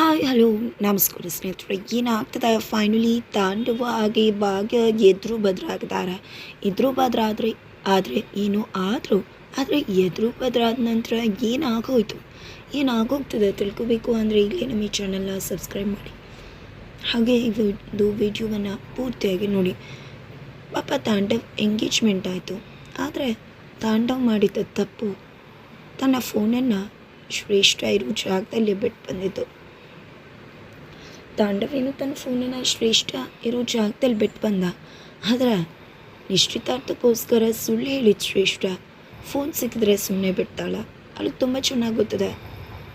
Hi hello ನಮಸ್ಕಾರ ಸ್ನೇಹಿತರೆ. ಏನಾಗ್ತದೆ? ಫೈನಲಿ ತಾಂಡವ ಆಗಿ ಭಾಗ್ಯ ಎದುರು ಬದ್ರಾಗಿದ್ದಾರೆ ಎದುರು ಬದ್ರಾದ್ರೆ, ಆದರೆ ಏನೋ ಆದರೂ, ಆದರೆ ಎದುರು ಬದ್ರಾದ ನಂತರ ಏನಾಗೋಯ್ತು? ಏನಾಗೋಗ್ತದೆ? ತಿಳ್ಕೋಬೇಕು ಅಂದರೆ ಈಗಲೇ ನಮ್ಮ ಈ ಚಾನಲ್ನ ಸಬ್ಸ್ಕ್ರೈಬ್ ಮಾಡಿ. ಹಾಗೆ ಇದು ವಿಡಿಯೋವನ್ನು ಪೂರ್ತಿಯಾಗಿ ನೋಡಿ. ಪಾಪ ತಾಂಡವ್ ಎಂಗೇಜ್ಮೆಂಟ್ ಆಯಿತು. ಆದರೆ ತಾಂಡವ್ ಮಾಡಿದ ತಪ್ಪು. ತನ್ನ ಫೋನನ್ನು ಶ್ರೇಷ್ಠ ಇರೋ ಜಾಗದಲ್ಲಿ ಬಿಟ್ಟು ಬಂದಿದ್ದು ತಾಂಡವೇನು ತನ್ನ ಫೋನನ್ನು ಶ್ರೇಷ್ಠ ಇರೋ ಜಾಗದಲ್ಲಿ ಬಿಟ್ಟು ಬಂದ. ಆದರೆ ನಿಶ್ಚಿತಾರ್ಥಕ್ಕೋಸ್ಕರ ಸುಳ್ಳು ಹೇಳಿದ ಶ್ರೇಷ್ಠ ಫೋನ್ ಸಿಕ್ಕಿದ್ರೆ ಸುಮ್ಮನೆ ಬಿಡ್ತಾಳ. ಅಲ್ಲಿ ತುಂಬ ಚೆನ್ನಾಗಿ ಗೊತ್ತಿದೆ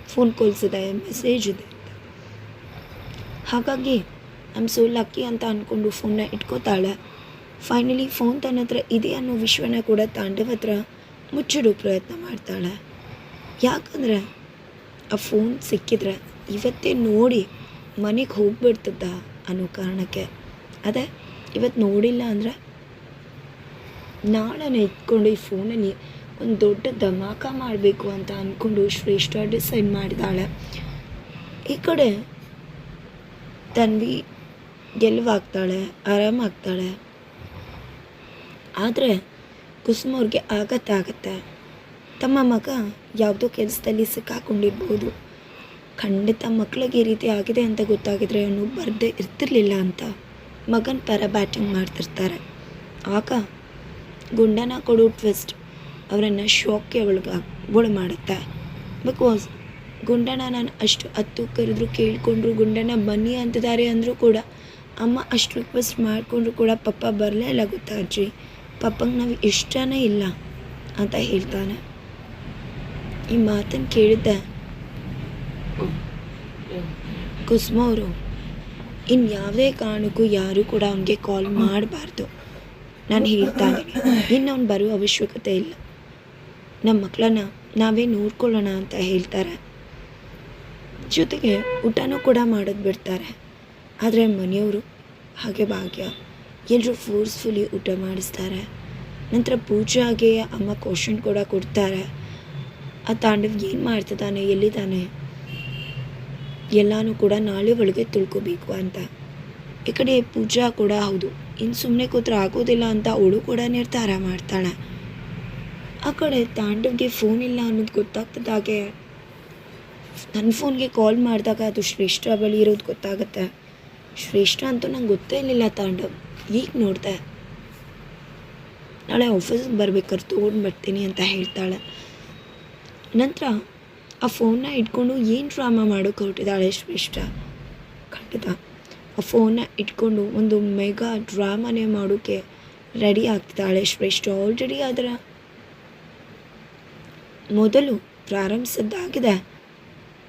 ಫೋನ್ ಕಾಲ್ಸ್ ಇದೆ ಮೆಸೇಜ್ ಇದೆ ಅಂತ. ಹಾಗಾಗಿ ನಮ್ಮ ಸೋ ಲಕ್ಕಿ ಅಂತ ಅಂದ್ಕೊಂಡು ಫೋನ್ನ ಇಟ್ಕೋತಾಳೆ. ಫೈನಲಿ ಫೋನ್ ತನ್ನ ಹತ್ರ ಇದೆ ಅನ್ನೋ ವಿಶ್ವನ ಕೂಡ ತಾಂಡವ ಹತ್ರ ಮುಚ್ಚಿಡೋ ಪ್ರಯತ್ನ ಮಾಡ್ತಾಳೆ. ಯಾಕಂದರೆ ಆ ಫೋನ್ ಸಿಕ್ಕಿದ್ರೆ ಇವತ್ತೇ ನೋಡಿ ಮನೆಗೆ ಹೋಗ್ಬಿಡ್ತದ ಅನ್ನೋ ಕಾರಣಕ್ಕೆ. ಅದೇ ಇವತ್ತು ನೋಡಿಲ್ಲ ಅಂದರೆ ನಾಳೆ ಇಟ್ಕೊಂಡು ಈ ಫೋನಲ್ಲಿ ಒಂದು ದೊಡ್ಡ ಧಮಾಕ ಮಾಡಬೇಕು ಅಂತ ಅಂದ್ಕೊಂಡು ಶ್ರೇಷ್ಠ ಡಿಸೈಡ್ ಮಾಡಿದಾಳೆ. ಈ ಕಡೆ ತನ್ವಿ ಗೆಲುವಾಗ್ತಾಳೆ, ಆರಾಮಾಗ್ತಾಳೆ. ಆದರೆ ಕುಸುಮವ್ರಿಗೆ ಆಗತ್ತೆ ಆಗತ್ತೆ. ತಮ್ಮ ಮಗ ಯಾವುದೋ ಕೆಲಸದಲ್ಲಿ ಸಿಕ್ಕಾಕೊಂಡಿರ್ಬೋದು. ಖಂಡಿತ ಮಕ್ಳಿಗೆ ಈ ರೀತಿ ಆಗಿದೆ ಅಂತ ಗೊತ್ತಾಗಿದ್ರೆ ಅವನು ಬರದೇ ಇರ್ತಿರ್ಲಿಲ್ಲ ಅಂತ ಮಗನ ಪರ ಬ್ಯಾಟಿಂಗ್ ಮಾಡ್ತಿರ್ತಾರೆ. ಆಗ ಗುಂಡನ ಕೊಡೋ ಟ್ವಿಸ್ಟ್ ಅವರನ್ನು ಶಾಕ್ಗೆ ಒಳಗ ಒಳ ಮಾಡುತ್ತೆ. ಬಿಕಾಸ್ ಗುಂಡನ ನಾನು ಅಷ್ಟು ಹತ್ತು ಕರೆದ್ರು ಕೇಳಿಕೊಂಡ್ರು ಗುಂಡನ ಬನ್ನಿ ಅಂತಿದ್ದಾರೆ ಅಂದರೂ ಕೂಡ ಅಮ್ಮ ಅಷ್ಟು ರಿಕ್ವೆಸ್ಟ್ ಮಾಡಿಕೊಂಡ್ರು ಕೂಡ ಪಪ್ಪ ಬರಲೇ ಇಲ್ಲ ಗೊತ್ತಾ ಅಜ್ಜಿ? ಪಪ್ಪಂಗೆ ನಾವು ಇಷ್ಟನೇ ಇಲ್ಲ ಅಂತ ಹೇಳ್ತಾನೆ. ಈ ಮಾತನ್ನು ಕೇಳಿದ್ದೆ ಕುಸುಮ ಅವರು ಇನ್ನು ಯಾವುದೇ ಕಾರಣಕ್ಕೂ ಯಾರೂ ಕೂಡ ಅವನಿಗೆ ಕಾಲ್ ಮಾಡಬಾರ್ದು. ನಾನು ಹೇಳ್ತಾ ಇದ್ದೀನಿ. ಇನ್ನು ಅವ್ನು ಬರೋ ಅವಶ್ಯಕತೆ ಇಲ್ಲ. ನಮ್ಮ ಮಕ್ಕಳನ್ನ ನಾವೇ ನೋಡ್ಕೊಳ್ಳೋಣ ಅಂತ ಹೇಳ್ತಾರೆ. ಜೊತೆಗೆ ಊಟನೂ ಕೂಡ ಮಾಡೋದು ಬಿಡ್ತಾರೆ. ಆದರೆ ಮನೆಯವರು ಹಾಗೆ ಭಾಗ್ಯ. ಎಲ್ಲರೂ ಫೋರ್ಸ್ಫುಲಿ ಊಟ ಮಾಡಿಸ್ತಾರೆ. ನಂತರ ಪೂಜಾಗೆ ಅಮ್ಮ ಕ್ವಶನ್ ಕೂಡ ಕೊಡ್ತಾರೆ. ಆ ತಾಂಡವ್ ಏನು ಮಾಡ್ತಿದ್ದಾನೆ, ಎಲ್ಲಿದ್ದಾನೆ? ಎಲ್ಲನೂ ಕೂಡ ನಾಳೆ ಒಳಗೆ ತಿಳ್ಕೊಬೇಕು ಅಂತ. ಈ ಕಡೆ ಪೂಜಾ ಕೂಡ ಹೌದು ಇನ್ನು ಸುಮ್ಮನೆ ಕೂತ್ರೆ ಆಗೋದಿಲ್ಲ ಅಂತ ಅವಳು ಕೂಡ ನಿರ್ಧಾರ ಮಾಡ್ತಾಳೆ. ಆ ಕಡೆ ತಾಂಡವ್ಗೆ ಫೋನ್ ಇಲ್ಲ ಅನ್ನೋದು ಗೊತ್ತಾಗ್ತದಾಗೆ ನನ್ನ ಫೋನ್ಗೆ ಕಾಲ್ ಮಾಡಿದಾಗ ಅದು ಶ್ರೇಷ್ಠ ಬಳಿ ಇರೋದು ಗೊತ್ತಾಗುತ್ತೆ. ಶ್ರೇಷ್ಠ ಅಂತೂ ನಂಗೆ ಗೊತ್ತೇ ಇರಲಿಲ್ಲ ತಾಂಡವ್, ಈಗ ನೋಡ್ದೆ. ನಾಳೆ ಆಫೀಸ್ಗೆ ಬರ್ಬೇಕಾದ್ರೆ ತೊಗೊಂಡು ಬರ್ತೀನಿ ಅಂತ ಹೇಳ್ತಾಳೆ. ನಂತರ ಆ ಫೋನ್ನ ಇಟ್ಕೊಂಡು ಏನು ಡ್ರಾಮಾ ಮಾಡೋಕೆ ಹೊರಟಿದ್ದಾಳೆ ಶ್ರೇಷ್ಠ? ಖಂಡಿತ. ಆ ಫೋನ್ನ ಇಟ್ಕೊಂಡು ಒಂದು ಮೆಗಾ ಡ್ರಾಮಾನೇ ಮಾಡೋಕ್ಕೆ ರೆಡಿ ಆಗ್ತಿದ್ದಾಳೆ ಶ್ರೇಷ್ಠ ಆಲ್ರೆಡಿ ಅದರ. ಮೊದಲು ಪ್ರಾರಂಭಿಸಿದ್ದಾಗಿದೆ.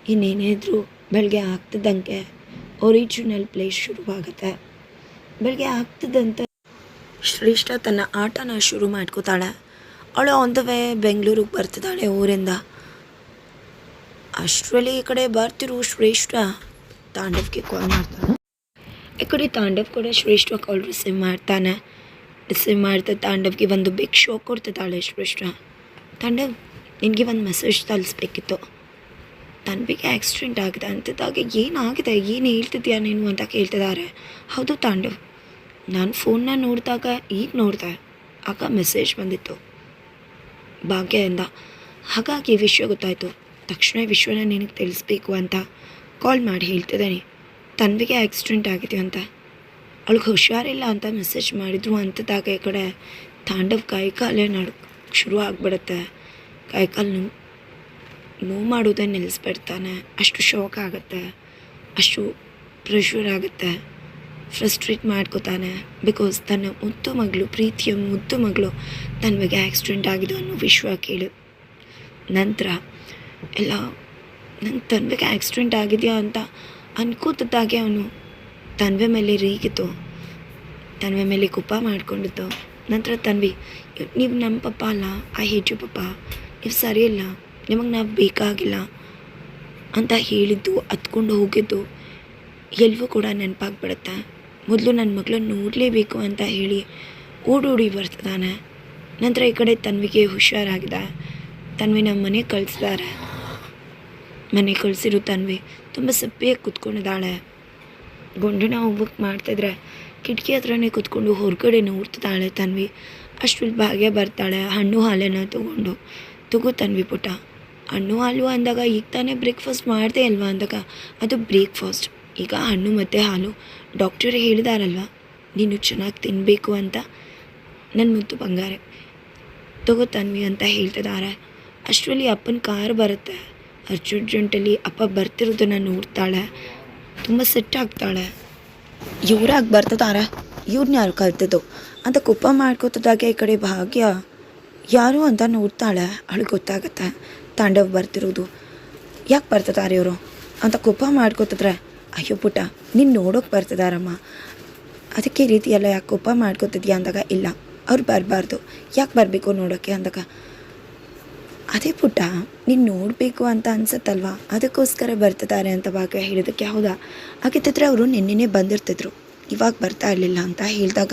ಇನ್ನೇನಿದ್ರು ಬೆಳಗ್ಗೆ ಆಗ್ತಿದ್ದಂಗೆ ಒರಿಜಿನಲ್ ಪ್ಲೇಸ್ ಶುರುವಾಗುತ್ತೆ. ಬೆಳಗ್ಗೆ ಆಗ್ತಿದ್ದಂತೆ ಶ್ರೇಷ್ಠ ತನ್ನ ಆಟನ ಶುರು ಮಾಡ್ಕೋತಾಳೆ. ಅವಳು ಆನ್ ದ ವೇ ಬೆಂಗಳೂರಿಗೆ ಬರ್ತಿದ್ದಾಳೆ ಊರಿಂದ. ಅಷ್ಟರಲ್ಲಿ ಈ ಕಡೆ ಬರ್ತಿರೋ ಶ್ರೇಷ್ಠ. ತಾಂಡವ್ಗೆ ಕಾಲ್ ಮಾಡ್ತಾನೆ. ಈ ಕಡೆ ತಾಂಡವ್ ಕೂಡ ಶ್ರೇಷ್ಠ ಕಾಲ್ ರಿಸೀವ್ ಮಾಡ್ತಾನೆ. ರಿಸೀವ್ ಮಾಡ್ತಾ ತಾಂಡವ್ಗೆ ಒಂದು ಬಿಗ್ ಶೋ ಕೊಡ್ತಿದ್ದಾಳೆ ಶ್ರೇಷ್ಠ. ತಾಂಡವ್, ನಿನಗೆ ಒಂದು ಮೆಸೇಜ್ ತಲಿಸ್ಬೇಕಿತ್ತು. ತಾಂಡವಿಗೆ ಆಕ್ಸಿಡೆಂಟ್ ಆಗಿದೆ ಅಂತಿದ್ದಾಗ ಏನಾಗಿದೆ? ಏನು ಹೇಳ್ತಿದ್ಯಾ ನೀನು ಅಂತ ಕೇಳ್ತಿದ್ದಾರೆ. ಹೌದು ತಾಂಡವ್, ನಾನು ಫೋನ್ನ ನೋಡಿದಾಗ ಈಗ ನೋಡಿದೆ. ಆಗ ಮೆಸೇಜ್ ಬಂದಿತ್ತು. ಭಾಗ್ಯದಿಂದ ಹಾಗಾಗಿ ವಿಷಯ ಗೊತ್ತಾಯಿತು. ತಕ್ಷಣ ವಿಶ್ವನ ನಿನಗೆ ತಿಳಿಸ್ಬೇಕು ಅಂತ ಕಾಲ್ ಮಾಡಿ ಹೇಳ್ತಿದ್ದಾನೆ. ತನ್ವಿಗೆ ಆಕ್ಸಿಡೆಂಟ್ ಆಗಿದೆ ಅಂತ. ಅವಳಿಗೆ ಹುಷಾರಿಲ್ಲ ಅಂತ ಮೆಸೇಜ್ ಮಾಡಿದ್ರು ಅಂಥದಾಗ ಈ ಕಡೆ ತಾಂಡವ್ ಕಾಯಿಕಾಲ ಕಾಲೇ ನಡ್ ಶುರು ಆಗಿಬಿಡುತ್ತೆ. ಕೈ ಕಾಲು ನೋವು ನೋವು ಮಾಡೋದೇ ನಿಲ್ಲಿಸ್ಬಿಡ್ತಾನೆ ಅಷ್ಟು ಶಾಕ್ ಆಗುತ್ತೆ. ಅಷ್ಟು ಪ್ರೆಷರ್ ಆಗುತ್ತೆ. ಫ್ರಸ್ಟ್ರೇಟ್ ಮಾಡ್ಕೋತಾನೆ. ಬಿಕಾಸ್ ತನ್ನ ಮುದ್ದು ಮಗಳು, ಪ್ರೀತಿಯ ಮುದ್ದು ಮಗಳು ತನ್ನ ಬಗ್ಗೆ ಆಕ್ಸಿಡೆಂಟ್ ಆಗಿದೆ ಅನ್ನೋ ವಿಶ್ವ ಕೇಳು. ನಂತರ ಎಲ್ಲ, ನಂಗೆ ತನ್ವಿಗೆ ಆಕ್ಸಿಡೆಂಟ್ ಆಗಿದೆಯಾ ಅಂತ ಅನ್ಕೋತಿದ್ದಾಗೆ ಅವನು. ತನ್ವೆ ಮೇಲೆ ರೀಗಿತು. ತನ್ವೆ ಮೇಲೆ ಕುಪ್ಪ ಮಾಡ್ಕೊಂಡಿತ್ತು ನಂತರ ತನ್ವಿ, ನೀವು ನಮ್ಮ ಪಪ್ಪ ಅಲ್ಲ ಆ ಹೇಟ್ ಯು ಪಪ್ಪ. ನೀವು ಸರಿ ಇಲ್ಲ, ನಿಮಗೆ ನಾವು ಬೇಕಾಗಿಲ್ಲ ಅಂತ ಹೇಳಿದ್ದು ಹತ್ಕೊಂಡು ಹೋಗಿದ್ದು. ಎಲ್ಲವೂ ಕೂಡ ನೆನಪಾಗ್ಬಿಡುತ್ತೆ. ಮೊದಲು ನನ್ನ ಮಗಳನ್ನ ನೋಡಲೇಬೇಕು ಅಂತ ಹೇಳಿ ಓಡೋಡಿ ಬರ್ತಿದ್ದಾನೆ. ನಂತರ ಈ ಕಡೆ ತನ್ವಿಗೆ ಹುಷಾರಾಗಿದೆ. ತನ್ವಿ ನಮ್ಮ ಮನೆಗೆ ಕಳಿಸ್ತಾರೆ ಮನೆ ಕಳಿಸಿರು ತನ್ವಿ ತುಂಬ ಸಪ್ಪೆಯಾಗಿ ಕುತ್ಕೊಂಡಿದ್ದಾಳೆ. ಗುಂಡಿನ ಹೋಗ್ಬೇಕು ಮಾಡ್ತಿದ್ರೆ ಕಿಟಕಿ ಹತ್ರನೇ ಕುತ್ಕೊಂಡು ಹೊರಗಡೆ ನೋಡ್ತಿದ್ದಾಳೆ ತನ್ವಿ. ಅಷ್ಟರಲ್ಲಿ ಭಾಗ್ಯ ಬರ್ತಾಳೆ ಹಣ್ಣು ಹಾಲನ್ನು ತಗೊಂಡು. ತಗೋ ತನ್ವಿ ಪುಟ ಹಣ್ಣು ಹಾಲು ಅಂದಾಗ ಈಗ ತಾನೇ ಬ್ರೇಕ್ಫಾಸ್ಟ್ ಮಾಡಿದೆ ಅಲ್ವಾ ಅಂದಾಗ? ಅದು ಬ್ರೇಕ್ಫಾಸ್ಟ್ ಈಗ ಹಣ್ಣು ಮತ್ತು ಹಾಲು. ಡಾಕ್ಟರೇ ಹೇಳಿದಾರಲ್ವ? ನೀನು ಚೆನ್ನಾಗಿ ತಿನ್ನಬೇಕು ಅಂತ? ನನ್ನ ಮುತ್ತು ಬಂಗಾರೆ. ತಗೋ ತನ್ವಿ ಅಂತ ಹೇಳ್ತಿದ್ದಾರೆ ಅಷ್ಟರಲ್ಲಿ ಅಪ್ಪನ ಕಾರ್ ಬರುತ್ತೆ. ಅರ್ಜೆಂಟಲ್ಲಿ ಅಪ್ಪ ಬರ್ತಿರೋದನ್ನು ನೋಡ್ತಾಳೆ. ತುಂಬ ಸೆಟ್ ಆಗ್ತಾಳೆ. ಇವ್ರಾಗ ಬರ್ತದಾರ ಇವ್ರನ್ನ ಯಾರು ಕಲ್ತದ್ದು ಅಂತ ಕುಪ್ಪ ಮಾಡ್ಕೋತದಾಗೆ ಈ ಕಡೆ ಭಾಗ್ಯ. ಯಾರು ಅಂತ ನೋಡ್ತಾಳೆ. ಅವಳಿಗೆ ಗೊತ್ತಾಗತ್ತೆ. ತಾಂಡವ್ ಬರ್ತಿರೋದು. ಯಾಕೆ ಬರ್ತಿದ್ದಾರೆ ಇವರು? ಅಂತ ಕುಪ್ಪ ಮಾಡ್ಕೋತಿದ್ರೆ, ಅಯ್ಯೋ ಪುಟ್ಟ, ನೀನು ನೋಡೋಕೆ ಬರ್ತಿದಾರಮ್ಮ ಅದಕ್ಕೆ ಈ ರೀತಿ ಎಲ್ಲ ಯಾಕೆ ಕುಪ್ಪ ಮಾಡ್ಕೋತಿದ್ಯಾ ಅಂದಾಗ ಇಲ್ಲ. ಅವ್ರು ಬರಬಾರ್ದು. ಯಾಕೆ ಬರಬೇಕು ನೋಡೋಕ್ಕೆ ಅಂದಾಗ ಅದೇ ಪುಟ್ಟ, ನೀನು ನೋಡಬೇಕು ಅಂತ ಅನ್ಸತ್ತಲ್ವಾ? ಅದಕ್ಕೋಸ್ಕರ ಬರ್ತಿದ್ದಾರೆ ಅಂತ ಭಾಗ್ಯ ಹೇಳಿದಕ್ಕೆ ಹೌದಾ? ಹಾಗಿದ್ದರೆ ಅವರು ನಿನ್ನೆನೇ ಬಂದಿರ್ತಿದ್ರು. ಇವಾಗ ಬರ್ತಾ ಇರಲಿಲ್ಲ ಅಂತ ಹೇಳಿದಾಗ,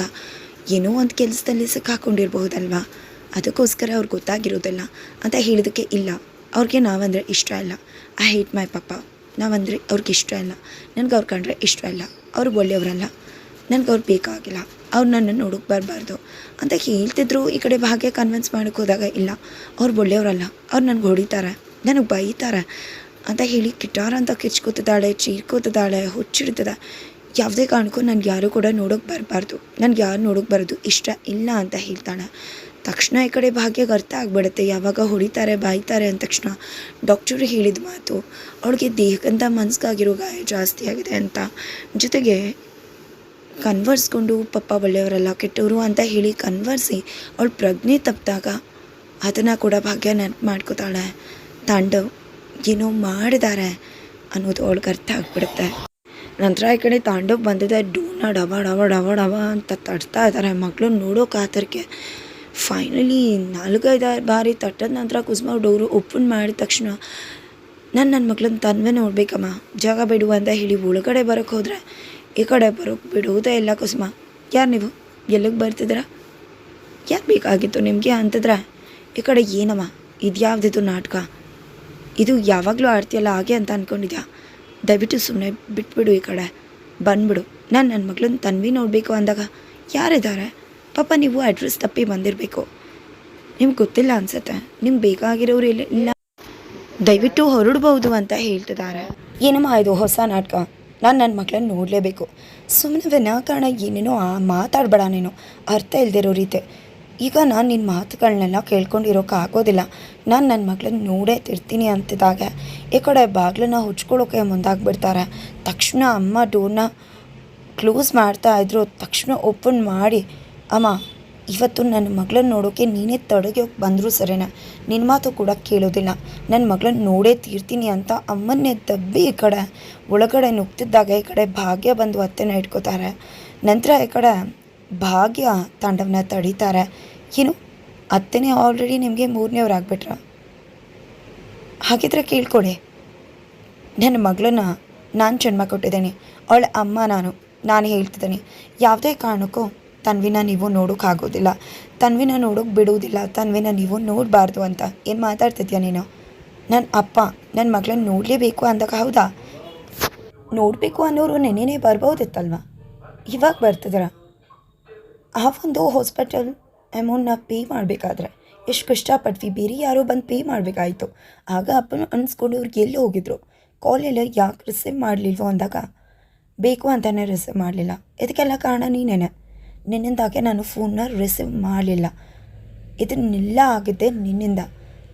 ಏನೋ ಒಂದು ಕೆಲಸದಲ್ಲಿ ಸಿಕ್ಕಾಕೊಂಡಿರ್ಬಹುದಲ್ವಾ? ಅದಕ್ಕೋಸ್ಕರ ಅವ್ರು ಗೊತ್ತಾಗಿರೋದಿಲ್ಲ ಅಂತ ಹೇಳಿದಕ್ಕೆ ಇಲ್ಲ. ಅವ್ರಿಗೆ ನಾವಂದರೆ ಇಷ್ಟ ಇಲ್ಲ. ಐ ಹೇಟ್ ಮೈ ಪಪ್ಪ ನಾವಂದರೆ ಅವ್ರಿಗೆ ಇಷ್ಟ ಇಲ್ಲ. ನನಗೆ ಅವ್ರು ಕಂಡ್ರೆ ಇಷ್ಟ ಇಲ್ಲ. ಅವ್ರಿಗೆ ಒಳ್ಳೆಯವರಲ್ಲ. ನನಗೆ ಅವ್ರು ಬೇಕಾಗಿಲ್ಲ. ಅವ್ರು ನನ್ನನ್ನು ನೋಡೋಕೆ ಬರಬಾರ್ದು. ಅಂತ ಹೇಳ್ತಿದ್ರು, ಈ ಕಡೆ ಭಾಗ್ಯ ಕನ್ವಿನ್ಸ್ ಮಾಡೋಕೆ ಹೋದಾಗ ಇಲ್ಲ. ಅವ್ರು ಒಳ್ಳೆಯವರಲ್ಲ. ಅವ್ರು ನನಗೆ ಹೊಡಿತಾರೆ. ನನಗೆ ಬೈತಾರೆ. ಅಂತ ಹೇಳಿ ಕಿಟಾರ್ ಅಂತ ಕಿಚ್ಕೋತಿದ್ದಾಳೆ ಚೀರ್ಕೋತಿದ್ದಾಳೆ, ಹುಚ್ಚಿಡ್ತದೆ. ಯಾವುದೇ ಕಾರಣಕ್ಕೂ ನನಗೆ ಯಾರೂ ಕೂಡ ನೋಡೋಕೆ ಬರಬಾರ್ದು. ನನಗೆ ಯಾರು ನೋಡೋಕೆ ಬರೋದು ಇಷ್ಟ ಇಲ್ಲ ಅಂತ ಹೇಳ್ತಾಳೆ. ತಕ್ಷಣ ಈ ಕಡೆ ಭಾಗ್ಯಗೆ ಅರ್ಥ ಆಗಿಬಿಡುತ್ತೆ. ಯಾವಾಗ ಹೊಡಿತಾರೆ, ಬಾಯ್ತಾರೆ ಅಂದ ತಕ್ಷಣ ಡಾಕ್ಟರು ಹೇಳಿದ ಮಾತು, ಅವಳಿಗೆ ದೇಹಕ್ಕಂತ ಮನ್ಸಿಗಾಗಿರೋ ಗಾಯ ಜಾಸ್ತಿ ಆಗಿದೆ ಅಂತ. ಜೊತೆಗೆ ಕನ್ವರ್ಸ್ಕೊಂಡು ಪಪ್ಪ ಒಳ್ಳೆಯವರಲ್ಲ ಕೆಟ್ಟವರು ಅಂತ ಹೇಳಿ ಕನ್ವರ್ಸಿ ಅವಳು ಪ್ರಜ್ಞೆ ತಪ್ಪಿದಾಗ ಅದನ್ನು ಕೂಡ ಭಾಗ್ಯ ನೆನಪು ಮಾಡ್ಕೋತಾಳೆ. ತಾಂಡವ್ ಏನೋ ಮಾಡಿದ್ದಾರೆ ಅನ್ನೋದು ಅವಳಿಗೆ ಅರ್ಥ ಆಗ್ಬಿಡುತ್ತೆ. ನಂತರ ಈ ಕಡೆ ತಾಂಡವ್ ಬಂದಿದೆ ಡೂನ ಡವ ಡವ ಡವ ಡವ ಅಂತ ತಟ್ತಾ ಇದ್ದಾರೆ ಮಗಳು ನೋಡೋ ಕಾತರಕ್ಕೆ ಫೈನಲಿ ನಾಲ್ಕೈದು ಬಾರಿ ತಟ್ಟದ ನಂತರ ಕುಸುಮ ಡೋರು ಓಪನ್ ಮಾಡಿದ ತಕ್ಷಣ, ನಾನು ನನ್ನ ಮಗಳನ್ನ ತನ್ವೇ ನೋಡ್ಬೇಕಮ್ಮ, ಜಾಗ ಬಿಡು ಅಂತ ಹೇಳಿ ಒಳಗಡೆ ಬರೋಕ್ಕೆ ಹೋದರೆ ಈ ಕಡೆ ಬರೋಕ್ಕೆ ಬಿಡುವುದೇ ಇಲ್ಲ ಕುಸುಮ. ಯಾರು ನೀವು? ಎಲ್ಲಿಗೆ ಬರ್ತಿದ್ದೀರಾ? ಯಾಕೆ ಬೇಕಾಗಿತ್ತು ನಿಮಗೆ ಅಂತಿದ್ರೆ? ಈ ಕಡೆ ಏನಮ್ಮ? ಇದು ಯಾವುದಿದು ನಾಟಕ? ಇದು ಯಾವಾಗಲೂ ಆಡ್ತೀಯಲ್ಲ ಹಾಗೆ ಅಂತ ಅಂದ್ಕೊಂಡಿದ್ಯಾ ದಯವಿಟ್ಟು ಸುಮ್ಮನೆ ಬಿಟ್ಬಿಡು ಈ ಕಡೆ. ಬಂದ್ಬಿಡು. ನಾನು ನನ್ನ ಮಗಳನ್ನ ತನ್ವಿ ನೋಡಬೇಕು ಅಂದಾಗ ಯಾರಿದ್ದಾರೆ? ಪಾಪ ನೀವು ಅಡ್ರೆಸ್ ತಪ್ಪಿ ಬಂದಿರಬೇಕು. ನಿಮ್ಗೆ ಗೊತ್ತಿಲ್ಲ ಅನ್ಸತ್ತೆ. ನಿಮ್ಗೆ ಬೇಕಾಗಿರೋರು ಇಲ್ಲ ಇಲ್ಲ ದಯವಿಟ್ಟು ಹೊರಡ್ಬೋದು ಅಂತ ಹೇಳ್ತಿದ್ದಾರೆ. ಏನಮ್ಮ ಇದು ಹೊಸ ನಾಟಕ? ನಾನು ನನ್ನ ಮಕ್ಕಳನ್ನ ನೋಡಲೇಬೇಕು. ಸುಮ್ಮನೆ ವಿನಾಕಾರಣ ಏನೇನೋ ಮಾತಾಡಬೇಡ ನೀನು. ಅರ್ಥ ಇಲ್ದಿರೋ ರೀತಿ. ಈಗ ನಾನು ನಿನ್ನ ಮಾತುಗಳನ್ನೆಲ್ಲ ಕೇಳ್ಕೊಂಡಿರೋಕೆ ಆಗೋದಿಲ್ಲ. ನಾನು ನನ್ನ ಮಕ್ಕಳನ್ನ ನೋಡೇ ತಿರ್ತೀನಿ ಅಂತಿದ್ದಾಗ, ಈ ಕಡೆ ಬಾಗಿಲನ್ನ ಹುಚ್ಕೊಳ್ಳೋಕೆ ಮುಂದಾಗ್ಬಿಡ್ತಾರೆ. ತಕ್ಷಣ ಅಮ್ಮ ಡೋರ್ನ ಕ್ಲೋಸ್ ಮಾಡ್ತಾ ಇದ್ರು. ತಕ್ಷಣ ಓಪನ್ ಮಾಡಿ, ಅಮ್ಮ ಇವತ್ತು ನನ್ನ ಮಗಳನ್ನ ನೋಡೋಕ್ಕೆ ನೀನೇ ತೊಡಗಿ ಬಂದರೂ ಸರಿನಾ? ನಿನ್ನ ಮಾತು ಕೂಡ ಕೇಳೋದಿಲ್ಲ. ನನ್ನ ಮಗಳನ್ನ ನೋಡೇ ತೀರ್ತೀನಿ ಅಂತ ಅಮ್ಮನ್ನೇ ದಬ್ಬಿ ಈ ಕಡೆ. ಒಳಗಡೆ ನುಗ್ತಿದ್ದಾಗ ಈ ಕಡೆ ಭಾಗ್ಯ ಬಂದು ಅತ್ತೆನ ಇಟ್ಕೋತಾರೆ ನಂತರ ಈ ಕಡೆ ಭಾಗ್ಯ ತಾಂಡವನ್ನ ತಡೀತಾರೆ. ಏನು? ಅತ್ತೆನೇ ಆಲ್ರೆಡಿ ನಿಮಗೆ ಮೂರನೇವ್ರಾಗ್ಬಿಟ್ರ? ಹಾಗಿದ್ರೆ ಕೇಳ್ಕೊಡಿ. ನನ್ನ ಮಗಳನ್ನ ನಾನು ಜನ್ಮ ಕೊಟ್ಟಿದ್ದೀನಿ. ಅವಳ ಅಮ್ಮ ನಾನು. ನಾನು ಹೇಳ್ತಿದ್ದೀನಿ. ಯಾವುದೇ ಕಾರಣಕ್ಕೂ ತನ್ವಿನ ನೀವು ನೋಡೋಕ್ಕಾಗೋದಿಲ್ಲ ತನ್ವಿನ ನೋಡೋಕೆ ಬಿಡುವುದಿಲ್ಲ ತನ್ವಿನ ನೀವು ನೋಡಬಾರ್ದು ಅಂತ. ಏನು ಮಾತಾಡ್ತಿದ್ಯಾ ನೀನು? ನನ್ನ ಅಪ್ಪ ನನ್ನ ಮಗಳನ್ನ ನೋಡಲೇಬೇಕು ಅಂದಾಗ ಹೌದಾ? ನೋಡಬೇಕು ಅನ್ನೋರು ನೆನೆನೇ ಬರ್ಬೋದಿತ್ತಲ್ವ? ಇವಾಗ ಬರ್ತಿದ್ರ? ಆ ಒಂದು ಹಾಸ್ಪಿಟಲ್ ಅಮೌಂಟ್ನ ಪೇ ಮಾಡಬೇಕಾದ್ರೆ ಎಷ್ಟು ಕಷ್ಟಪಟ್ವಿ. ಬೇರೆ ಯಾರೋ ಬಂದು ಪೇ ಮಾಡಬೇಕಾಯಿತು. ಆಗ ಅಪ್ಪನ ಅನ್ಸ್ಕೊಂಡು ಅವ್ರಿಗೆ ಎಲ್ಲಿ ಹೋಗಿದ್ರು? ಕಾಲೆಲ್ಲ ಯಾಕೆ ರಿಸೀವ್ ಮಾಡಲಿಲ್ವೋ ಅಂದಾಗ? ಬೇಕು ಅಂತಲೇ ರಿಸೀವ್ ಮಾಡಲಿಲ್ಲ. ಇದಕ್ಕೆಲ್ಲ ಕಾರಣ ನೀನೇನೆ? ನಿನ್ನಿಂದಾಗೆ ನಾನು ಫೋನ್ನ ರಿಸೀವ್ ಮಾಡಲಿಲ್ಲ. ಇದನ್ನೆಲ್ಲ ಆಗಿದೆ ನಿನ್ನಿಂದ.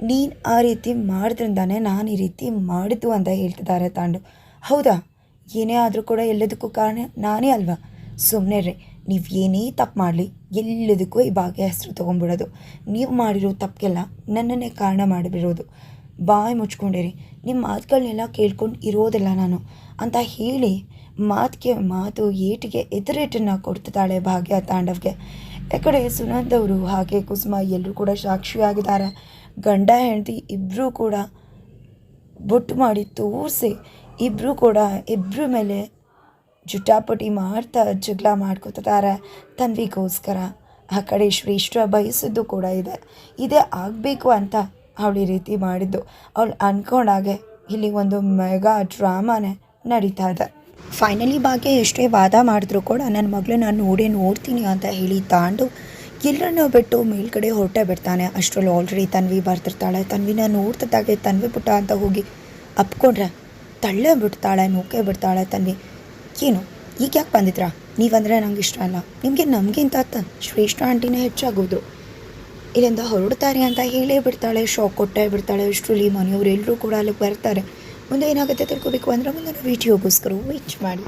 ನೀನು ಆ ರೀತಿ ಮಾಡಿದ್ರಿಂದಾನೆ ನಾನು ಈ ರೀತಿ ಮಾಡಿದ್ದು ಅಂತ ಹೇಳ್ತಿದ್ದಾರೆ ತಾಂಡು. ಹೌದಾ? ಏನೇ ಆದರೂ ಕೂಡ ಎಲ್ಲದಕ್ಕೂ ಕಾರಣ ನಾನೇ ಅಲ್ವಾ? ಸುಮ್ಮನೆ ರೀ ನೀವು ಏನೇ ತಪ್ಪು ಮಾಡಲಿ, ಎಲ್ಲದಕ್ಕೂ ಈ ಭಾಗ್ಯ ಹೆಸರು ತೊಗೊಂಡ್ಬಿಡೋದು. ನೀವು ಮಾಡಿರೋ ತಪ್ಪಿಗೆಲ್ಲ ನನ್ನನ್ನೇ ಕಾರಣ ಮಾಡಿಬಿಡೋದು. ಬಾಯಿ ಮುಚ್ಕೊಂಡಿರಿ. ನಿಮ್ಮ ಮಾತುಗಳನ್ನೆಲ್ಲ ಕೇಳ್ಕೊಂಡು ಇರೋದಿಲ್ಲ ನಾನು. ಅಂತ ಹೇಳಿ ಮಾತಿಗೆ, ಮಾತು ಏಟಿಗೆ ಎದುರೇಟನ್ನು ಕೊಡ್ತಿದ್ದಾಳೆ ಭಾಗ್ಯ ತಾಂಡವ್ಗೆ. ಈ ಕಡೆ ಸುನಂದ್ ಅವರು ಹಾಗೆ ಕುಸುಮ ಎಲ್ಲರೂ ಕೂಡ ಸಾಕ್ಷಿಯಾಗಿದ್ದಾರೆ. ಗಂಡ, ಹೆಂಡತಿ ಇಬ್ಬರೂ ಕೂಡ ಬೊಟ್ಟು ಮಾಡಿ ತೋರಿಸಿ ಇಬ್ಬರೂ ಕೂಡ ಇಬ್ಬರ ಮೇಲೆ ಜುಟಾಪಟಿ ಮಾಡ್ತಾ ಜಗಳ ಮಾಡ್ಕೋತಿದ್ದಾರೆ ತನ್ವಿಗೋಸ್ಕರ ಆ ಕಡೆ ಶ್ರೇಷ್ಠ ಬಯಸಿದ್ದು ಕೂಡ ಇದೆ. ಇದೇ ಆಗಬೇಕು ಅಂತ ಅವಳು ರೀತಿ ಮಾಡಿದ್ದು. ಅವಳು ಅಂದ್ಕೊಂಡಾಗೆ ಇಲ್ಲಿ ಒಂದು ಮೆಗಾ ಡ್ರಾಮಾನೇ ನಡೀತಾ ಇದೆ. ಫೈನಲಿ ಭಾಗ್ಯ ಎಷ್ಟೇ ವಾದ ಮಾಡಿದ್ರು ಕೂಡ ನನ್ನ ಮಗಳು ನಾನು ನೋಡಿ ನೋಡ್ತೀನಿ ಅಂತ ಹೇಳಿ ತಾಂಡು ಎಲ್ಲರನ್ನೂ ಬಿಟ್ಟು ಮೇಲ್ಗಡೆ ಹೊರಟೇ ಬಿಡ್ತಾನೆ. ಅಷ್ಟರಲ್ಲಿ ಆಲ್ರೆಡಿ ತನ್ವಿ ಬರ್ತಿರ್ತಾಳೆ. ತನ್ವಿನ ನೋಡ್ತಿದ್ದಾಗೆ ತನ್ವಿ ಪುಟ್ಟ ಅಂತ ಹೋಗಿ ಅಪ್ಕೊಂಡ್ರೆ ತಳ್ಳೇ ಬಿಡ್ತಾಳೆ, ನೋಕೆ ಬಿಡ್ತಾಳೆ ತನ್ವಿ. ಏನು? ಈಗ ಯಾಕೆ ಬಂದಿದ್ರಾ? ನೀವಂದರೆ ನಂಗೆ ಇಷ್ಟ ಅಲ್ಲ. ನಿಮಗೆ ನಮಗಿಂತ ಶ್ರೇಷ್ಠ ಆಂಟಿನೇ ಹೆಚ್ಚಾಗೋದು ಇಲ್ಲಿಂದ ಹೊರಡ್ತಾರೆ ಅಂತ ಹೇಳೇ ಬಿಡ್ತಾಳೆ. ಶಾಕ್ ಕೊಟ್ಟೇ ಬಿಡ್ತಾಳೆ. ಅಷ್ಟರಲ್ಲಿ ಮನೆಯವರು ಎಲ್ಲರೂ ಕೂಡ ಅಲ್ಲಿಗೆ ಬರ್ತಾರೆ. ಮುಂದೆ ಏನಾಗುತ್ತೆ ತಿಳ್ಕೊಬೇಕು ಅಂದರೆ ಮುಂದಿನ ವೀಡಿಯೋಗೋಸ್ಕರ ವೀಚ್ ಮಾಡಿ.